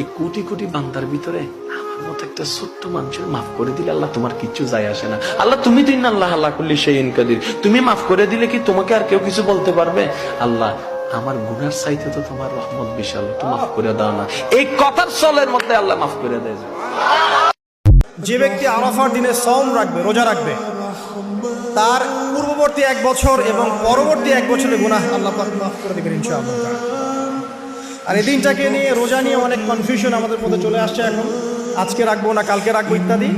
এই কোটি কোটি বান্দার ভিতরে তোমার কিছু বলতে পারবে? মাফ করে দাও না। এই চলের মধ্যে আল্লাহ মাফ করে দেয়। যে ব্যক্তি আরাফার দিনে সম রাখবে, রোজা রাখবে, তার পূর্ববর্তী এক বছর এবং পরবর্তী এক বছরের গুনাহ আল্লাহ করে দেবেন আর এই দিনটাকে নিয়ে রোজা নিয়ে অনেক কনফিউশন আমাদের মধ্যে চলে আসছে এখন। আজকে রাখব না কালকে রাখব ইত্যাদি।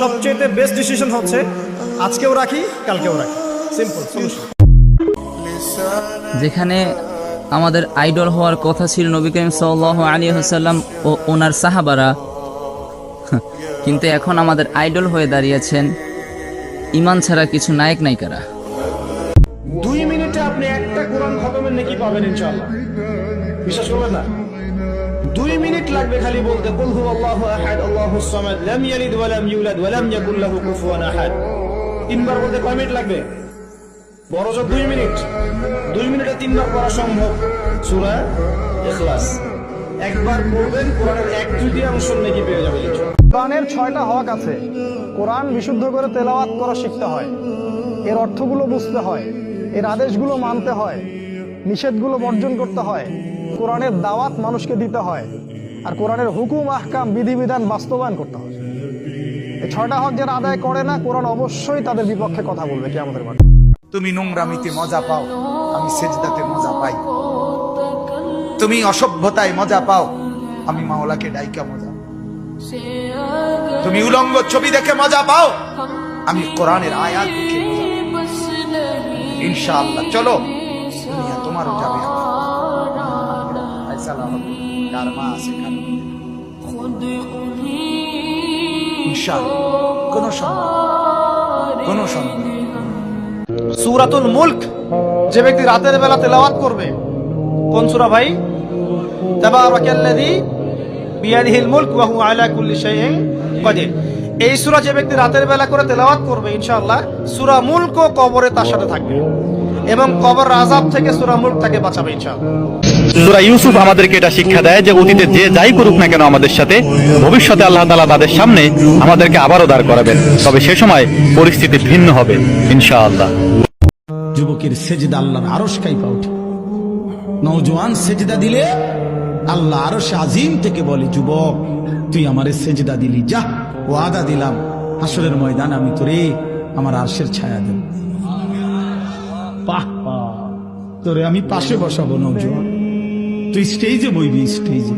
সবচেয়ে বেস্ট ডিসিশন হচ্ছে আজকেও রাখি কালকেও রাখি। সিম্পল সলিউশন যেখানে আমাদের আইডল হওয়ার কথা ছিল নবী করিম সাল্লাহ আলী হাসাল্লাম ও ওনার সাহাবারা। কিন্তু এখন আমাদের আইডল হয়ে দাঁড়িয়েছেন ইমান ছাড়া কিছু নায়ক নায়িকারা। দুই মিনিটে আপনি একটা কোরআন খতমের নাকি পাবেন ইনশাআল্লাহ। বিশ্বাস করবেন না? দুই মিনিট লাগবে খালি বলতে, কুল হু আল্লাহু আহাদ আল্লাহুস সামাদ, লাম ইয়ালিদ ওয়া লাম ইউলাদ ওয়া তিনবার বলতে কয় মিনিট লাগবে? বড় জোর দুই মিনিট। দুই মিনিটে তিনবার পড়া সম্ভব। সূরা ইখলাস। একবার পড়বেন, কোরআনের এক তৃতীয়াংশ নাকি পেয়ে যাবেন কোরআনের ছয়টা হক আছে। কোরআন বিশুদ্ধ করে তেলাওয়াত করা শিখতে হয়। এর অর্থগুলো বুঝতে হয়। এর আদেশগুলো মানতে হয়। নিষেধগুলো বর্জন করতে হয়। কোরআনের দাওয়াত মানুষকে দিতে হয় আর কোরআনের হুকুম, আহকাম, বিধিবিধান বাস্তবায়ন করতে হয়। এই ছয়টা হক যারা আদায় করে না, কোরআন অবশ্যই তাদের বিপক্ষে কথা বলবে, কি আমাদের মাঠে? তুমি নোংরামিতে মজা পাও, আমি সেজদাতে মজা পাই। তুমি অসভ্যতায় মজা পাও, আমি মাওলাকে ডাইকা মজা তুমি উলঙ্গ ছবি দেখে মজা পাও, আমি কোরআনের আয়াত দেখে। ইনশাআল্লাহ, চলো তোমারও যাবে। আমার। হবে। কার মা আছে কার মা নেই। ইনশাআল্লাহ কোনো সন্দেহ কোনো সন্দেহ সুরাতুল মুলক যে ব্যক্তি রাতের বেলা তেলাওয়াত করবে কোন সূরা ভাই তাবারাকাল্লাযী বিয়াদিহিল মুলক ওয়া হুয়া আলা কুল্লি শাইইন কাদির এই সূরা যে ব্যক্তি রাতের বেলা করে তেলাওয়াত করবে ইনশাআল্লাহ সূরা মুলক ও কবরে তার সাথে থাকবে এবং কবর আযাব থেকে সূরা মুলক তাকে বাঁচাবে ইনশাআল্লাহ। সুরা ইউসুফ আমাদেরকে এটা শিক্ষা দেয় যে অতীতে যে যাই করুক না কেন আমাদের সাথে ভবিষ্যতে আল্লাহ তালা তাদের সামনে আমাদেরকে আবারও দাঁড় করাবেন। তবে সে সময় পরিস্থিতি ভিন্ন হবে ইনশাআল্লাহ। যুবকের সেজদা আল্লাহর আরস কাইপা ওঠে। নৌজওয়ান সেজদা দিলে আল্লাহ আরস আজিম থেকে বলে যুবক তুই আমারে সেজদা দিলি যা ওয়াদা দিলাম। হাসরের ময়দান আমি তোরে আমার আরশের ছায়া দেব। তোরে আমি পাশে বসাবো নৌজওয়ান তুই স্টেজে বইবি স্টেজে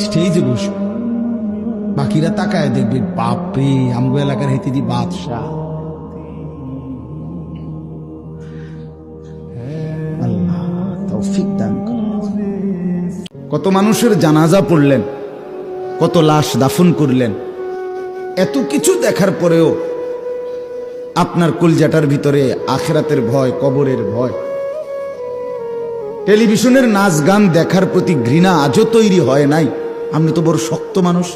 স্টেজে বসবি বাকিরা তাকায় দেখবে, বাপরে, আমগো এলাকার হেতে দি বাদশাহ। কত মানুষের জানাজা পড়লেন, কত লাশ দাফন করলেন। এত কিছু দেখার পরেও আপনার কুলজাটার ভিতরে আখেরাতের ভয়, কবরের ভয়। টেলিভিশনের নাচ গান দেখার প্রতি ঘৃণা আজও তৈরি হয় নাই। আপনি তো বড় শক্ত মানুষ।